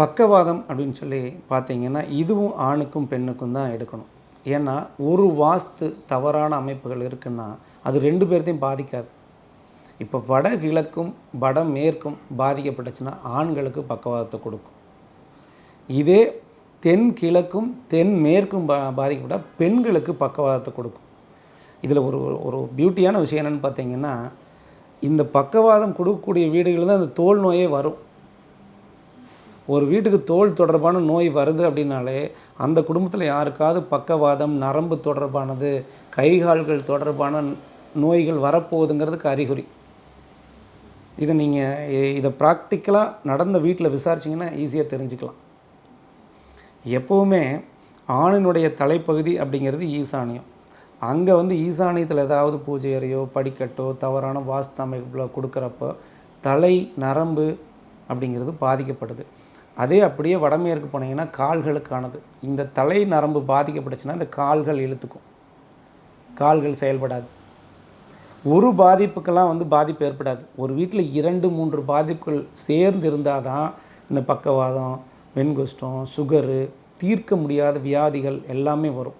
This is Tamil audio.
பக்கவாதம் அப்படின்னு சொல்லி பார்த்தீங்கன்னா இதுவும் ஆணுக்கும் பெண்ணுக்கும் தான் எடுக்கணும். ஏன்னா ஒரு வாஸ்து தவறான அமைப்புகள் இருக்குன்னா அது ரெண்டு பேர்த்தையும் பாதிக்காது. இப்போ வட கிழக்கும் வட மேற்கும் பாதிக்கப்பட்டுச்சுன்னா ஆண்களுக்கு பக்கவாதத்தை கொடுக்கும். இதே தென் கிழக்கும் தென் மேற்கும் பா பாதிக்கப்பட்ட பெண்களுக்கு பக்கவாதத்தை கொடுக்கும். இதில் ஒரு ஒரு பியூட்டியான விஷயம் என்னென்னு பார்த்தீங்கன்னா இந்த பக்கவாதம் கொடுக்கக்கூடிய வீடுகளில் தான் அந்த தோல் நோயே வரும். ஒரு வீட்டுக்கு தோல் தொடர்பான நோய் வருது அப்படின்னாலே அந்த குடும்பத்தில் யாருக்காவது பக்கவாதம் நரம்பு தொடர்பானது கை கால்கள் தொடர்பான நோய்கள் வரப்போகுதுங்கிறதுக்கு அறிகுறி. இதை நீங்கள் இதை ப்ராக்டிக்கலாக நடந்த வீட்டில் விசாரிச்சிங்கன்னா ஈஸியாக தெரிஞ்சுக்கலாம். எப்போவுமே ஆணினுடைய தலைப்பகுதி அப்படிங்கிறது ஈசானியம். அங்கே வந்து ஈசானியத்தில் ஏதாவது பூஜை அறையோ படிக்கட்டோ தவறான வாஸ்து அமைப்பில் கொடுக்குறப்போ தலை நரம்பு அப்படிங்கிறது பாதிக்கப்படுது அதே அப்படியே வடமேற்கு போனீங்கன்னா கால்களுக்கானது. இந்த தலை நரம்பு பாதிக்கப்பட்டுச்சுன்னா இந்த கால்கள் இழுத்துக்கும். கால்கள் செயல்படாது. ஒரு பாதிப்புக்கெல்லாம் வந்து பாதிப்பு ஏற்படாது. ஒரு வீட்டில் இரண்டு மூன்று பாதிப்புகள் சேர்ந்து இருந்தால் தான் இந்த பக்கவாதம் வெண்குஷ்டம் சுகரு தீர்க்க முடியாத வியாதிகள் எல்லாமே வரும்.